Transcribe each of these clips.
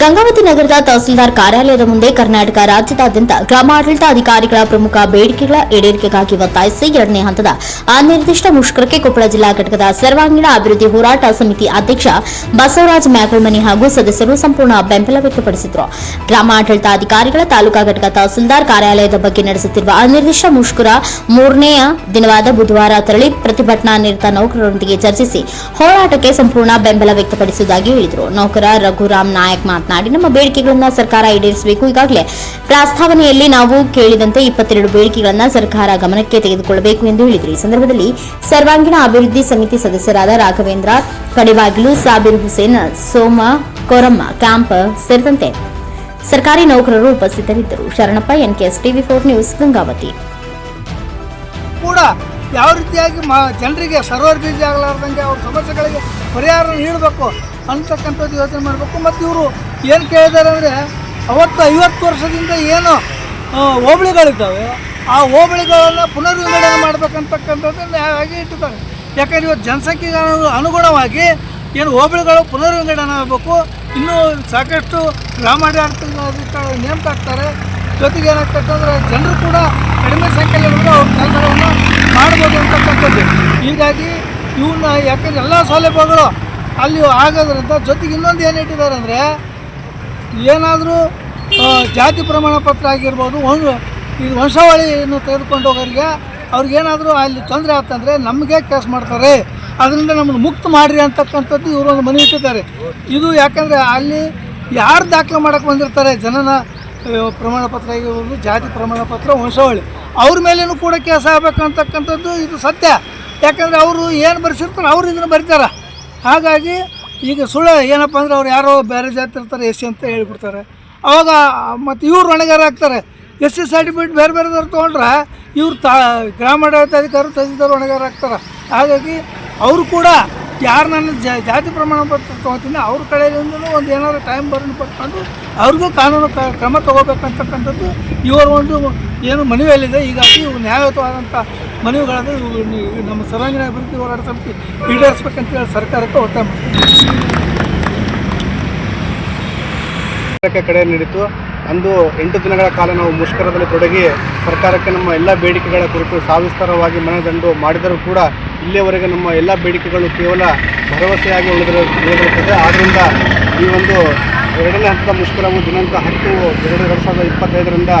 ಗಂಗಾವತಿ ನಗರದ ತಹಸೀಲ್ದಾರ್ ಕಾರ್ಯಾಲಯದ ಮುಂದೆ ಕರ್ನಾಟಕ ರಾಜ್ಯದಾದ್ಯಂತ ಗ್ರಾಮಾಡಳಿತ ಅಧಿಕಾರಿಗಳ ಪ್ರಮುಖ ಬೇಡಿಕೆಗಳ ಈಡೇರಿಕೆಗಾಗಿ ಒತ್ತಾಯಿಸಿ ಎರಡನೇ ಹಂತದ ಅನಿರ್ದಿಷ್ಟ ಮುಷ್ಕರಕ್ಕೆ ಕೊಪ್ಪಳ ಜಿಲ್ಲಾ ಘಟಕದ ಸರ್ವಾಂಗೀಣ ಅಭಿವೃದ್ಧಿ ಹೋರಾಟ ಸಮಿತಿ ಅಧ್ಯಕ್ಷ ಬಸವರಾಜ ಮ್ಯಾಕಲ್ಮನಿ ಹಾಗೂ ಸದಸ್ಯರು ಸಂಪೂರ್ಣ ಬೆಂಬಲ ವ್ಯಕ್ತಪಡಿಸಿದರು. ಗ್ರಾಮಾಡಳಿತ ಅಧಿಕಾರಿಗಳ ತಾಲೂಕಾ ಘಟಕ ತಹಸೀಲ್ದಾರ್ ಕಾರ್ಯಾಲಯದ ಬಗ್ಗೆ ನಡೆಸುತ್ತಿರುವ ಅನಿರ್ದಿಷ್ಟ ಮುಷ್ಕರ ಮೂರನೆಯ ದಿನವಾದ ಬುಧವಾರ ತೆರಳಿ ಪ್ರತಿಭಟನಾ ನಿರತ ನೌಕರರೊಂದಿಗೆ ಚರ್ಚಿಸಿ ಹೋರಾಟಕ್ಕೆ ಸಂಪೂರ್ಣ ಬೆಂಬಲ ವ್ಯಕ್ತಪಡಿಸುವುದಾಗಿ ಹೇಳಿದರು. ನೌಕರ ರಘುರಾಮ್ ನಾಯಕ್ ಮಾತನಾಡಿ ನಮ್ಮ ಬೇಡಿಕೆಗಳನ್ನ ಸರ್ಕಾರ ಈಡೇರಿಸಬೇಕು. ಈಗಾಗಲೇ ಪ್ರಸ್ತಾವನೆಯಲ್ಲಿ ನಾವು ಕೇಳಿದಂತೆ ಇಪ್ಪತ್ತೆರಡು ಬೇಡಿಕೆಗಳನ್ನ ಸರ್ಕಾರ ಗಮನಕ್ಕೆ ತೆಗೆದುಕೊಳ್ಳಬೇಕು ಎಂದು ಹೇಳಿದರು. ಈ ಸಂದರ್ಭದಲ್ಲಿ ಸರ್ವಾಂಗೀಣ ಅಭಿವೃದ್ಧಿ ಸಮಿತಿ ಸದಸ್ಯರಾದ ರಾಘವೇಂದ್ರ ಕಡಿಬಾಗಿಲು ಸಾಬಿರ್ ಹುಸೇನ್, ಸೋಮ ಕೊರಮ್ಮ ಕ್ಯಾಂಪ್ ಸೇರಿದಂತೆ ಸರ್ಕಾರಿ ನೌಕರರು ಉಪಸ್ಥಿತರಿದ್ದರು. Sharanappa NKS TV four news, Gangavathi. ಕೂಡ ಯಾವ ರೀತಿಯಾಗಿ ಮ, ಜನರಿಗೆ ಸರ್ವರ್ ಬೀಜ ಆಗಲಾರ್ದಂಗೆ ಅವ್ರ ಸಮಸ್ಯೆಗಳಿಗೆ ಪರಿಹಾರ ನೀಡಬೇಕು ಅಂತಕ್ಕಂಥದ್ದು ಯೋಚನೆ ಮಾಡಬೇಕು. ಮತ್ತು ಇವರು ಏನು ಕೇಳಿದ್ದಾರೆ ಅಂದರೆ ಅವತ್ತು ಐವತ್ತು ವರ್ಷದಿಂದ ಏನು ಹೋಬಳಿಗಳಿದ್ದಾವೆ. ಆ ಹೋಬಳಿಗಳನ್ನು ಪುನರ್ವಿಂಗಡಣೆ ಮಾಡ್ಬೇಕಂತಕ್ಕಂಥದ್ದು ಹಾಗೆ ಇಟ್ಟಿದ್ದಾರೆ. ಯಾಕಂದ್ರೆ ಇವತ್ತು ಜನಸಂಖ್ಯೆಗೆ ಅನು- ಅನುಗುಣವಾಗಿ ಏನು ಹೋಬಳಿಗಳು ಪುನರ್ವಿಂಗಡಣೆ ಆಗಬೇಕು. ಇನ್ನೂ ಸಾಕಷ್ಟು ಗ್ರಾಮಾಡಳಿತ ನೇಮಕ ಆಗ್ತಾರೆ ಜೊತೆಗೆ ಏನಾಗ್ತದೆ ಅಂದರೆ ಜನರು ಕೂಡ ಕಡಿಮೆ ಸಂಖ್ಯೆಯಲ್ಲಿ ಅವ್ರ ಕೆಲಸಗಳನ್ನು ಮಾಡ್ಬೋದು ಅಂತಕ್ಕಂಥದ್ದು. ಹೀಗಾಗಿ ಇವನ್ನ ಯಾಕಂದ್ರೆ ಎಲ್ಲ ಸೌಲಭ್ಯಗಳು ಅಲ್ಲಿ ಆಗೋದ್ರಿಂದ ಜೊತೆಗೆ ಇನ್ನೊಂದು ಏನು ಇಟ್ಟಿದ್ದಾರೆ ಅಂದರೆ ಏನಾದರೂ ಜಾತಿ ಪ್ರಮಾಣ ಪತ್ರ ಆಗಿರ್ಬೋದು ಒಂದು ಇದು ವಂಶಾವಳಿಯನ್ನು ತೆಗೆದುಕೊಂಡು ಹೋಗೋರಿಗೆ ಅವ್ರಿಗೇನಾದರೂ ಅಲ್ಲಿ ತೊಂದರೆ ಆಗ್ತಂದರೆ ನಮಗೆ ಕೇಸ್ ಮಾಡ್ತಾರೆ. ಅದರಿಂದ ನಮ್ಮನ್ನು ಮುಕ್ತ ಮಾಡಿರಿ ಅಂತಕ್ಕಂಥದ್ದು ಒಂದು ಮನೆ ಇಟ್ಟಿದ್ದಾರೆ. ಇದು ಯಾಕಂದರೆ ಅಲ್ಲಿ ಯಾರು ದಾಖಲೆ ಮಾಡೋಕ್ಕೆ ಬಂದಿರ್ತಾರೆ? ಜನನ ಪ್ರಮಾಣ ಪತ್ರ ಆಗಿರ್ಬೋದು, ಜಾತಿ ಪ್ರಮಾಣ ಪತ್ರ, ವಂಶಾವಳಿ. ಅವ್ರ ಮೇಲೇನೂ ಕೂಡ ಕೇಸ್ ಆಗಬೇಕಂತಕ್ಕಂಥದ್ದು ಇದು ಸತ್ಯ. ಯಾಕಂದರೆ ಅವರು ಏನು ಬರೆಸಿರ್ತಾರೆ ಅವರು ಇದನ್ನು ಬರೀತಾರೆ. ಹಾಗಾಗಿ ಈಗ ಸುಳ್ಳು ಏನಪ್ಪ ಅಂದ್ರೆ ಅವ್ರು ಯಾರೋ ಬೇರೆ ಜಾತಿ ಇರ್ತಾರೆ ಎಸ್ ಸಿ ಅಂತ ಹೇಳ್ಬಿಡ್ತಾರೆ. ಅವಾಗ, ಮತ್ತು ಇವ್ರು ಹೊಣೆಗಾರ ಆಗ್ತಾರೆ. ಎಸ್ ಸಿ ಸರ್ಟಿಫಿಕೇಟ್ ಬೇರೆ ಬೇರೆದವ್ರು ತೊಗೊಂಡ್ರೆ ಇವ್ರು ತಾ ಗ್ರಾಮಾಡಳಿತ ಅಧಿಕಾರಿ ತಹಸೀಲ್ದಾರ್ ಹೊಣೆಗಾರ ಆಗ್ತಾರೆ. ಹಾಗಾಗಿ ಅವರು ಕೂಡ ಯಾರು ನನ್ನ ಜಾತಿ ಪ್ರಮಾಣ ಪತ್ರ ತೊಗೊತೀನಿ, ಅವ್ರ ಕಡೆಯಿಂದಲೂ ಒಂದು ಏನಾದರೂ ಟೈಮ್ ಬರೋಣ ಪಡ್ಕೊಂಡು ಅವ್ರಿಗೂ ಕಾನೂನು ಕ್ರಮ ತಗೋಬೇಕಂತಕ್ಕಂಥದ್ದು ಇವರ ಒಂದು ಏನು ಮನವಿಯಲ್ಲಿದೆ. ಹೀಗಾಗಿ ಇವು ನ್ಯಾಯಯುತವಾದಂಥ ಮನವಿಗಳನ್ನು ಇವು ನಮ್ಮ ಸರ್ವಾಂಗೀಣ ಅಭಿವೃದ್ಧಿ ಹೋರಾಟ ಸಮಿತಿ ಈಡೇರಿಸ್ಬೇಕಂತೇಳಿ ಸರ್ಕಾರಕ್ಕೆ ಒತ್ತಾಯ ಮಾಡ್ತೀವಿ ಕಡೆ ನೀಡಿತು ಅಂದು ಎಂಟು ದಿನಗಳ ಕಾಲ ನಾವು ಮುಷ್ಕರದಲ್ಲಿ ತೊಡಗಿ ಸರ್ಕಾರಕ್ಕೆ ನಮ್ಮ ಎಲ್ಲ ಬೇಡಿಕೆಗಳ ಕುರಿತು ಸಾವಿಸ್ತಾರವಾಗಿ ಮನದಂಡು ಮಾಡಿದರೂ ಕೂಡ ಇಲ್ಲಿಯವರೆಗೆ ನಮ್ಮ ಎಲ್ಲ ಬೇಡಿಕೆಗಳು ಕೇವಲ ಭರವಸೆಯಾಗಿ ಉಳಿದಿರು, ಉಳಿದಿರುತ್ತದೆ. ಆದ್ದರಿಂದ ಈ ಒಂದು ಎರಡನೇ ಹಂತದ ಮುಷ್ಕರವು ದಿನಾಂಕ ಹತ್ತು ಎರಡು ಎರಡು ಸಾವಿರದ ಇಪ್ಪತ್ತೈದರಿಂದ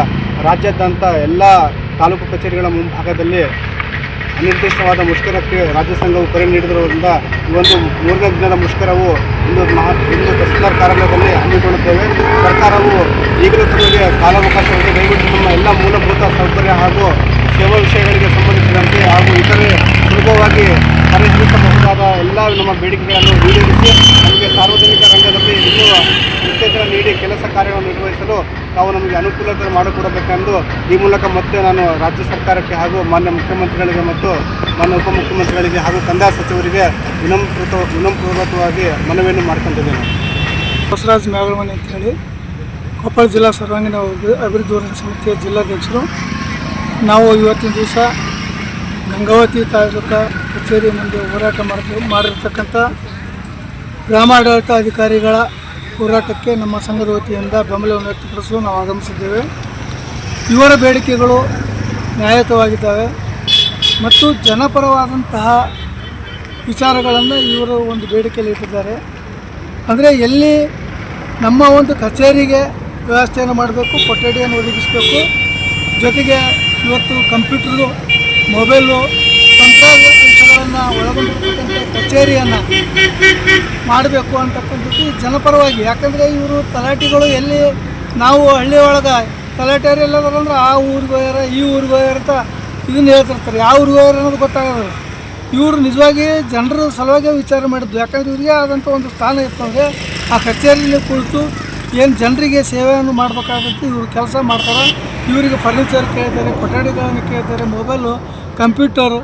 ರಾಜ್ಯಾದ್ಯಂತ ಎಲ್ಲ ತಾಲೂಕು ಕಚೇರಿಗಳ ಮುಂಭಾಗದಲ್ಲಿ ಅನಿರ್ದಿಷ್ಟವಾದ ಮುಷ್ಕರಕ್ಕೆ ರಾಜ್ಯ ಸಂಘವು ಕರೆ ನೀಡಿರುವುದರಿಂದ ಈ ಒಂದು ಮೂರನೇ ದಿನದ ಮುಷ್ಕರವು ಇಂದು ಮಹಾ ಇಂದು ತಹಸೀಲ್ದಾರ್ ಕಾರ್ಯಾಲಯದಲ್ಲಿ ಹಮ್ಮಿಕೊಳ್ಳುತ್ತೇವೆ. ಸರ್ಕಾರವು ಈಗಲೂ ತಮಗೆ ಕಾಲಾವಕಾಶವಿದೆ ದಯವಿಟ್ಟು ನಮ್ಮ ಎಲ್ಲ ಮೂಲಭೂತ ಸೌಕರ್ಯ ಹಾಗೂ ಸೇವಾ ವಿಷಯಗಳಿಗೆ ಸಂಬಂಧಿಸಿದಂತೆ ಹಾಗೂ ಇತರೆ ಸುಲಭವಾಗಿ ಎಲ್ಲ ನಮ್ಮ ಬೇಡಿಕೆಗಳನ್ನು ಈಡೇರಿಸಿ ನಮಗೆ ಸಾರ್ವಜನಿಕ ರಂಗದಲ್ಲಿ ಇನ್ನೂ ಉತ್ತೇಜನ ನೀಡಿ ಕೆಲಸ ಕಾರ್ಯವನ್ನು ನಿರ್ವಹಿಸಲು ತಾವು ನಮಗೆ ಅನುಕೂಲತೆ ಮಾಡಿಕೊಡಬೇಕೆಂದು ಈ ಮೂಲಕ ಮತ್ತೆ ನಾನು ರಾಜ್ಯ ಸರ್ಕಾರಕ್ಕೆ ಹಾಗೂ ಮಾನ್ಯ ಮುಖ್ಯಮಂತ್ರಿಗಳಿಗೆ ಮತ್ತು ಮಾನ್ಯ ಉಪಮುಖ್ಯಮಂತ್ರಿಗಳಿಗೆ ಹಾಗೂ ಕಂದಾಯ ಸಚಿವರಿಗೆ ವಿನಮ್ರತ ವಿನಮ್ರಪೂರ್ವಕವಾಗಿ ಮನವಿಯನ್ನು ಮಾಡ್ಕೊಂಡಿದ್ದೇನೆ. ಬಸವರಾಜ್ ಮ್ಯಾಗಲಮನಿ ಅಂತೇಳಿ ಕೊಪ್ಪಳ ಜಿಲ್ಲಾ ಸರ್ವಾಂಗೀಣ ಅಭಿ- ಅಭಿವೃದ್ಧಿ ಹೋರಾಟ ಸಮಿತಿಯ ಜಿಲ್ಲಾಧ್ಯಕ್ಷರು. ನಾವು ಇವತ್ತಿನ ದಿವಸ ಗಂಗಾವತಿ ತಾಲೂಕಾ ಕಚೇರಿ ಮುಂದೆ ಹೋರಾಟ ಮಾಡಿ ಮಾಡಿರ್ತಕ್ಕಂಥ ಗ್ರಾಮಾಡಳಿತ ಅಧಿಕಾರಿಗಳ ಹೋರಾಟಕ್ಕೆ ನಮ್ಮ ಸಂಘದ ವತಿಯಿಂದ ಬೆಂಬಲವನ್ನು ವ್ಯಕ್ತಪಡಿಸಲು ನಾವು ಆಗಮಿಸಿದ್ದೇವೆ. ಇವರ ಬೇಡಿಕೆಗಳು ನ್ಯಾಯಯುತವಾಗಿದ್ದಾವೆ ಮತ್ತು ಜನಪರವಾದಂತಹ ವಿಚಾರಗಳನ್ನು ಇವರು ಒಂದು ಬೇಡಿಕೆಯಲ್ಲಿ ಇಟ್ಟಿದ್ದಾರೆ. ಅಂದರೆ ಎಲ್ಲಿ ನಮ್ಮ ಒಂದು ಕಚೇರಿಗೆ ವ್ಯವಸ್ಥೆಯನ್ನು ಮಾಡಬೇಕು, ಕೊಠಡಿಯನ್ನು ಒದಗಿಸಬೇಕು, ಜೊತೆಗೆ ಇವತ್ತು ಕಂಪ್ಯೂಟ್ರು, ಮೊಬೈಲು ಕಚೇರಿಯನ್ನು ಮಾಡಬೇಕು ಅಂತಕ್ಕಂಥದ್ದು ಜನಪರವಾಗಿ. ಯಾಕಂದರೆ ಇವರು ತಲಾಟಿಗಳು ಎಲ್ಲಿ ನಾವು ಹಳ್ಳಿ ಒಳಗೆ ತಲಾಟೆಯರು ಎಲ್ಲದಾರಂದ್ರೆ ಆ ಊರಿಗೆ ಹೋಗ್ಯಾರ, ಈ ಊರಿಗೆ ಹೋಗ್ಯಾರ ಅಂತ ಇದನ್ನು ಹೇಳ್ತಿರ್ತಾರೆ. ಯಾವ ಊರಿಗೆ ಹೋಗ್ಯಾರ ಅನ್ನೋದು ಗೊತ್ತಾಗೋದಿಲ್ಲ ಇವರು ನಿಜವಾಗಿ ಜನರ ಸಲುವಾಗಿ ವಿಚಾರ ಮಾಡಿದ್ದು. ಯಾಕಂದ್ರೆ ಇವರಿಗೆ ಆದಂಥ ಒಂದು ಸ್ಥಾನ ಇರ್ತದೆ ಆ ಕಚೇರಿಯಲ್ಲಿ ಕುಳಿತು ಏನು ಜನರಿಗೆ ಸೇವೆಯನ್ನು ಮಾಡಬೇಕಾಗುತ್ತೆ, ಇವರು ಕೆಲಸ ಮಾಡ್ತಾರೆ. ಇವರಿಗೆ ಫರ್ನಿಚರ್ ಕೇಳಿದ್ದಾರೆ ಕೊಠಡಿಗಳನ್ನು ಕೇಳಿದ್ದಾರೆ ಮೊಬೈಲು ಕಂಪ್ಯೂಟರು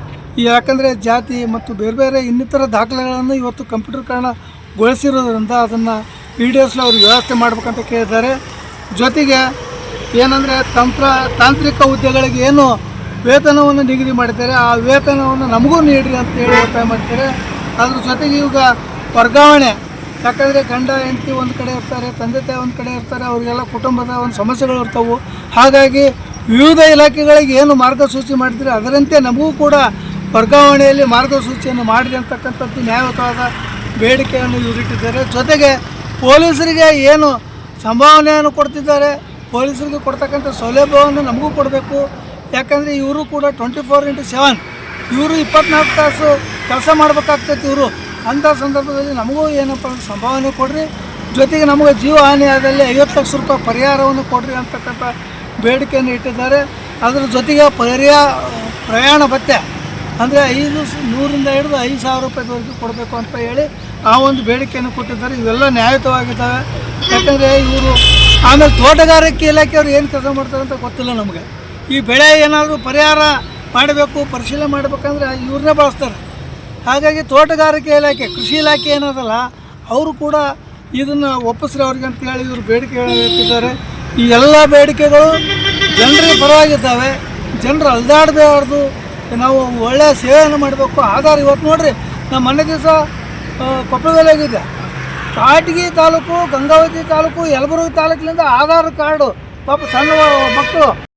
ಯಾಕಂದರೆ ಜಾತಿ ಮತ್ತು ಬೇರೆ ಬೇರೆ ಇನ್ನಿತರ ದಾಖಲೆಗಳನ್ನು ಇವತ್ತು ಕಂಪ್ಯೂಟರ್ಕರಣಗೊಳಿಸಿರೋದ್ರಿಂದ ಅದನ್ನು ಈಡೇರಿಸಲು ಅವ್ರಿಗೆ ವ್ಯವಸ್ಥೆ ಮಾಡಬೇಕಂತ ಕೇಳಿದ್ದಾರೆ. ಜೊತೆಗೆ ಏನಂದರೆ ತಂತ್ರ, ತಾಂತ್ರಿಕ ಹುದ್ದೆಗಳಿಗೆ ಏನು ವೇತನವನ್ನು ನಿಗದಿ ಮಾಡಿದ್ದಾರೆ, ಆ ವೇತನವನ್ನು ನಮಗೂ ನೀಡಿರಿ ಅಂತ ಹೇಳಿ ಒತ್ತಾಯ ಮಾಡ್ತಾರೆ. ಅದ್ರ ಜೊತೆಗೆ ಈಗ ವರ್ಗಾವಣೆ, ಯಾಕಂದರೆ ಗಂಡ, ಹೆಂಡತಿ ಒಂದು ಕಡೆ ಇರ್ತಾರೆ, ತಂದೆ, ತಾಯಿ ಒಂದು ಕಡೆ ಇರ್ತಾರೆ, ಅವರಿಗೆಲ್ಲ ಕುಟುಂಬದ ಒಂದು ಸಮಸ್ಯೆಗಳು ಇರ್ತವೆ. ಹಾಗಾಗಿ ವಿವಿಧ ಇಲಾಖೆಗಳಿಗೆ ಏನು ಮಾರ್ಗಸೂಚಿ ಮಾಡಿದರೆ ಅದರಂತೆ ನಮಗೂ ಕೂಡ ವರ್ಗಾವಣೆಯಲ್ಲಿ ಮಾರ್ಗಸೂಚಿಯನ್ನು ಮಾಡಿರಿ ಅಂತಕ್ಕಂಥದ್ದು ನ್ಯಾಯಯುತವಾದ ಬೇಡಿಕೆಯನ್ನು ಇವರಿಟ್ಟಿದ್ದಾರೆ ಜೊತೆಗೆ ಪೊಲೀಸರಿಗೆ ಏನು ಸಂಭಾವನೆಯನ್ನು ಕೊಡ್ತಿದ್ದಾರೆ, ಪೊಲೀಸರಿಗೆ ಕೊಡ್ತಕ್ಕಂಥ ಸೌಲಭ್ಯವನ್ನು ನಮಗೂ ಕೊಡಬೇಕು. ಯಾಕಂದರೆ ಇವರು ಕೂಡ ಟ್ವೆಂಟಿ ಫೋರ್ ಇಂಟು ಸೆವೆನ್ ಇವರು ಇಪ್ಪತ್ನಾಲ್ಕು ತಾಸು ಕೆಲಸ ಮಾಡಬೇಕಾಗ್ತೈತಿ ಇವರು. ಅಂಥ ಸಂದರ್ಭದಲ್ಲಿ ನಮಗೂ ಏನಪ್ಪ ಅಂದ್ರೆ ಸಂಭಾವನೆ ಕೊಡ್ರಿ. ಜೊತೆಗೆ ನಮಗೆ ಜೀವ ಹಾನಿ ಆದಲ್ಲಿ ಐವತ್ತು ಲಕ್ಷ ರೂಪಾಯಿ ಪರಿಹಾರವನ್ನು ಕೊಡ್ರಿ ಅಂತಕ್ಕಂಥ ಬೇಡಿಕೆಯನ್ನು ಇಟ್ಟಿದ್ದಾರೆ. ಅದರ ಜೊತೆಗೆ ಪರಿಹಾರ ಪ್ರಯಾಣ ಭತ್ಯೆ ಅಂದರೆ ಐದು ನೂರಿಂದ ಹಿಡಿದು ಐದು ಸಾವಿರ ರೂಪಾಯಿವರೆಗೂ ಕೊಡಬೇಕು ಅಂತ ಹೇಳಿ ಆ ಒಂದು ಬೇಡಿಕೆಯನ್ನು ಕೊಟ್ಟಿದ್ದಾರೆ. ಇವೆಲ್ಲ ನ್ಯಾಯಯುತವಾಗಿದ್ದಾವೆ. ಯಾಕಂದರೆ ಇವರು ಆಮೇಲೆ ತೋಟಗಾರಿಕೆ ಇಲಾಖೆಯವರು ಏನು ಕೆಲಸ ಮಾಡ್ತಾರೆ ಅಂತ ಗೊತ್ತಿಲ್ಲ ನಮಗೆ. ಈ ಬೆಳೆ ಏನಾದರೂ ಪರಿಹಾರ ಮಾಡಬೇಕು, ಪರಿಶೀಲನೆ ಮಾಡಬೇಕಂದ್ರೆ ಇವ್ರನ್ನೇ ಬಳಸ್ತಾರೆ. ಹಾಗಾಗಿ ತೋಟಗಾರಿಕೆ ಇಲಾಖೆ, ಕೃಷಿ ಇಲಾಖೆ ಏನದಲ್ಲ, ಅವರು ಕೂಡ ಇದನ್ನು ಒಪ್ಪಿಸ್ರೆ ಅವ್ರಿಗೆ ಅಂತ ಹೇಳಿ ಇವರು ಬೇಡಿಕೆ ಇಟ್ಟಿದ್ದಾರೆ ಈ ಎಲ್ಲ ಬೇಡಿಕೆಗಳು ಜನರಿಗೆ ಪರವಾಗಿದ್ದಾವೆ. ಜನರು ಅಲ್ದಾಡಬಾರ್ದು ನಾವು ಒಳ್ಳೆಯ ಸೇವೆಯನ್ನು ಮಾಡಬೇಕು. ಆಧಾರ ಇವತ್ತು ನೋಡ್ರಿ, ನಮ್ಮ ಮನೆ ದಿವಸ ಕೊಪ್ಪಳದಲ್ಲಿ ಆಗಿದೆ. ಕಾಟಗಿ ತಾಲೂಕು, ಗಂಗಾವತಿ ತಾಲೂಕು, ಯಲಬುರ್ಗಿ ತಾಲೂಕಿನಿಂದ ಆಧಾರ್ ಕಾರ್ಡು ಪಾಪ ಸಣ್ಣ ಮಕ್ಕಳು.